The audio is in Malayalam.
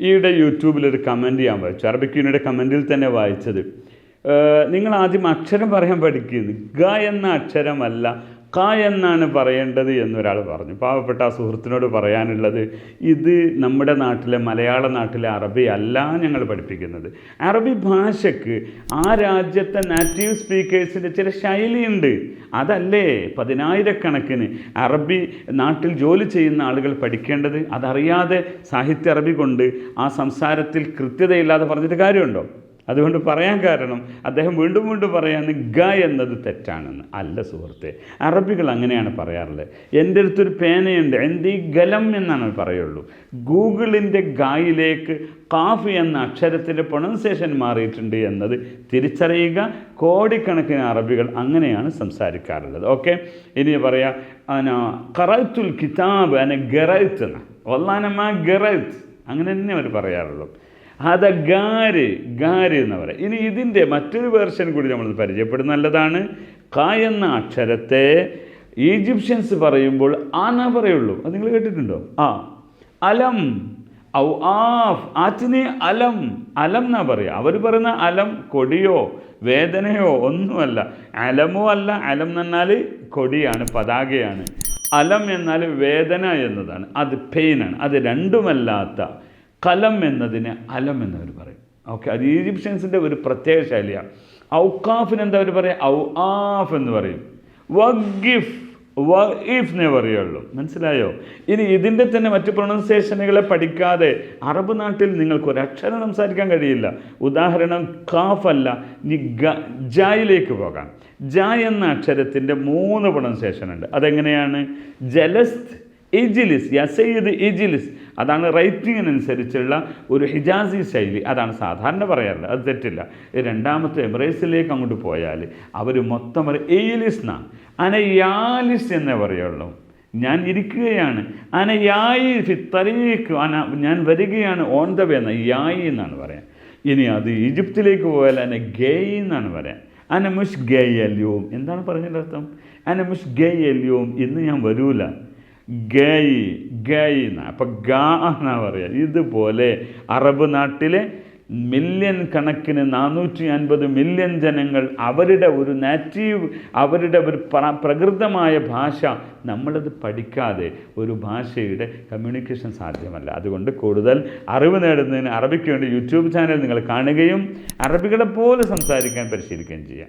ഈയിടെ യൂട്യൂബിൽ ഒരു കമന്റ് ഞാൻ വായിച്ചു. അറബിക്യൂനിയുടെ കമന്റിൽ തന്നെ വായിച്ചത്. നിങ്ങൾ ആദ്യം അക്ഷരം പറയാൻ പഠിക്കുന്നു. ഗ എന്ന അക്ഷരമല്ല ക എന്നാണ് പറയേണ്ടത് എന്നൊരാൾ പറഞ്ഞു. പാവപ്പെട്ട ആ സുഹൃത്തിനോട് പറയാനുള്ളത് ഇത് നമ്മുടെ നാട്ടിലെ മലയാള നാട്ടിലെ അറബി അല്ല ഞങ്ങൾ പഠിപ്പിക്കുന്നത്. അറബി ഭാഷയ്ക്ക് ആ രാജ്യത്തെ നാറ്റീവ് സ്പീക്കേഴ്സിന്റെ ചില ശൈലിയുണ്ട്. അതല്ലേ? പതിനായിരക്കണക്കിന് അറബി നാട്ടിൽ ജോലി ചെയ്യുന്ന ആളുകൾ പഠിക്കേണ്ടത്. അതറിയാതെ സാഹിത്യ അറബി കൊണ്ട് ആ സംസാരത്തിൽ കൃത്യതയില്ലാതെ പറഞ്ഞിട്ട് കാര്യമുണ്ടോ? അതുകൊണ്ട് പറയാൻ കാരണം അദ്ദേഹം വീണ്ടും വീണ്ടും പറയാന്ന് ഗ എന്നത് തെറ്റാണെന്ന്. അല്ല സുഹൃത്തെ അറബികൾ അങ്ങനെയാണ് പറയാറുള്ളത്. എന്റെ അടുത്തൊരു പേനയുണ്ട് എന്റെ ഈ ഗലം എന്നാണ് പറയുള്ളൂ. ഗൂഗിളിന്റെ ഗായിലേക്ക് കാഫ് എന്ന അക്ഷരത്തിന്റെ പ്രൊണൗൺസിയേഷൻ മാറിയിട്ടുണ്ട് എന്നത് തിരിച്ചറിയുക. കോടിക്കണക്കിന് അറബികൾ അങ്ങനെയാണ് സംസാരിക്കാറുള്ളത്. ഓക്കെ ഇനി പറയാം കറത്തുൽ കിതാബ് അന ഗറത്ത് എന്ന ഒല്ലാനമ്മ ഗറത്ത്. അങ്ങനെ തന്നെ അവർ പറയാറുള്ളൂ. അത് ഗാര് ഗാര് എന്ന് പറയാം. ഇനി ഇതിന്റെ മറ്റൊരു വേർഷൻ കൂടി നമ്മൾ പരിചയപ്പെടുന്ന നല്ലതാണ്. ക എന്ന അക്ഷരത്തെ ഈജിപ്ഷ്യൻസ് പറയുമ്പോൾ ആന്നാ പറയുള്ളൂ. അത് നിങ്ങൾ കേട്ടിട്ടുണ്ടോ? ആ. അലം ഔ ആഫ് ആറ്റിനെ അലം അലം എന്നാ പറയുക അവർ പറയുന്ന അലം കൊടിയോ വേദനയോ ഒന്നുമല്ല. അലമോ അല്ല അലം എന്ന് പറഞ്ഞാൽ കൊടിയാണ് പതാകയാണ്. അലം എന്നാൽ വേദന എന്നതാണ്. അത് പെയിനാണ് അത് രണ്ടുമല്ലാത്ത കലം എന്നതിന് അലം എന്നവർ പറയും. ഓക്കെ അത് ഈജിപ്ഷ്യൻസിന്റെ ഒരു പ്രത്യേക ശൈലിയാണ്. ഔക്കാഫിന് എന്താ അവർ പറയും? ഔ ആഫ് എന്ന് പറയും. വഗിഫ് വഇഫ് എന്നേ പറയുള്ളൂ. മനസ്സിലായോ? ഇനി ഇതിന്റെ തന്നെ മറ്റു പ്രൊണൗൺസിയേഷനുകളെ പഠിക്കാതെ അറബ് നാട്ടിൽ നിങ്ങൾക്ക് ഒരു അക്ഷരം സംസാരിക്കാൻ കഴിയില്ല. ഉദാഹരണം കാഫ് അല്ല. ഗ ജായിലേക്ക് പോകാം. ജ എന്ന അക്ഷരത്തിന്റെ മൂന്ന് പ്രൊണൗൺസിയേഷൻ ഉണ്ട്. അതെങ്ങനെയാണ്? ജലസ്ത് ഇജിലിസ് യസയ്യദ് ഇജിലിസ്. അതാണ് റൈറ്റിങ്ങിനനുസരിച്ചുള്ള ഒരു ഹിജാസി ശൈലി. അതാണ് സാധാരണ പറയാറുള്ളത്. അത് തെറ്റില്ല. രണ്ടാമത്തെ എമിറേറ്റ്സിലേക്ക് അങ്ങോട്ട് പോയാൽ അവർ മൊത്തം ഒരു എയിലിസ് എന്നാണ് അനയാലിസ് എന്നേ പറയുള്ളൂ. ഞാൻ ഇരിക്കുകയാണ്. അനയായി ഫിത്തറീക്ക് അന ഞാൻ വരികയാണ് ഓൺ ദ വേ എന്ന യായി എന്നാണ് പറയാൻ ഇനി അത് ഈജിപ്തിലേക്ക് പോയാൽ അന ഗേ എന്നാണ് പറയാൻ അന മുഷ് ഗേയ് അല്യോം. എന്താണ് പറഞ്ഞതിന്റെ അർത്ഥം? അന മുഷ് ഗേയ് അല്യോം ഇന്ന് ഞാൻ വരൂല. ഗൈ ഗൈ എന്ന. അപ്പം ഗാ എന്നാ പറയുക ഇതുപോലെ അറബ് നാട്ടിലെ മില്യൺ കണക്കിന് നാനൂറ്റി അൻപത് മില്യൺ ജനങ്ങൾ അവരുടെ ഒരു നാറ്റീവ് അവരുടെ ഒരു പ്ര- പ്രകൃതമായ ഭാഷ നമ്മളത് പഠിക്കാതെ ഒരു ഭാഷയുടെ കമ്മ്യൂണിക്കേഷൻ സാധ്യമല്ല. അതുകൊണ്ട് കൂടുതൽ അറിവ് നേടുന്നതിന് അറബിക്ക് വേണ്ടി യൂട്യൂബ് ചാനൽ നിങ്ങൾ കാണുകയും അറബികളെ പോലെ സംസാരിക്കാൻ പരിശീലിക്കുകയും ചെയ്യാം.